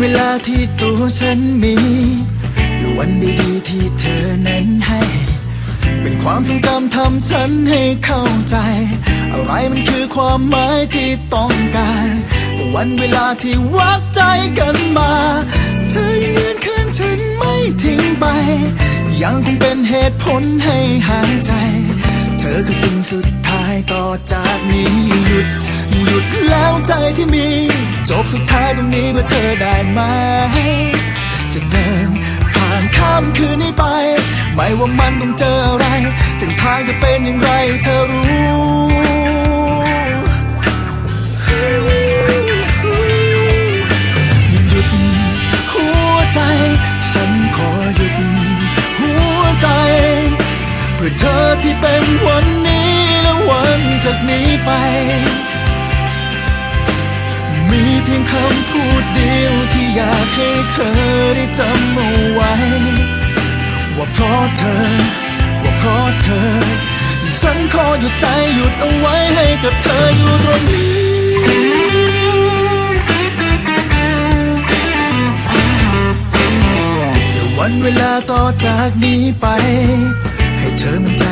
เวลาที่ตัวฉันมีหรือวันดีๆที่เธอนั้นให้ เป็นความทรงจำทำฉันให้เข้าใจ อะไรมันคือความหมายที่ต้องการก็วันเวลาที่วัดใจกันมา เธอยังยืนข้างฉันไม่ทิ้งไป ยังคงเป็นเหตุผลให้หายใจ เธอคือสิ่งสุดท้ายต่อจากนี้หยุดหยุดแล้วใจที่มี สุดท้ายตรงนี้เพื่อเธอได้ไหม จะเดินผ่านข้ามคืนนี้ไป ไม่ว่ามันต้องเจออะไรเส้นทางจะเป็นอย่างไรเธอรู้หยุดหัวใจฉันขอหยุดหัวใจ เพื่อเธอที่เป็นวันนี้และวันจากนี้ไป มีเพียงคำพูดเดียวที่อยากให้เธอได้จำเอาไว้ ว่าเพราะเธอ ว่าเพราะเธอ ฉันขอหยุดใจหยุดเอาไว้ให้กับเธออยู่ตรงนี้วันเวลาต่อจากนี้ไป ให้เธอมั่นใจ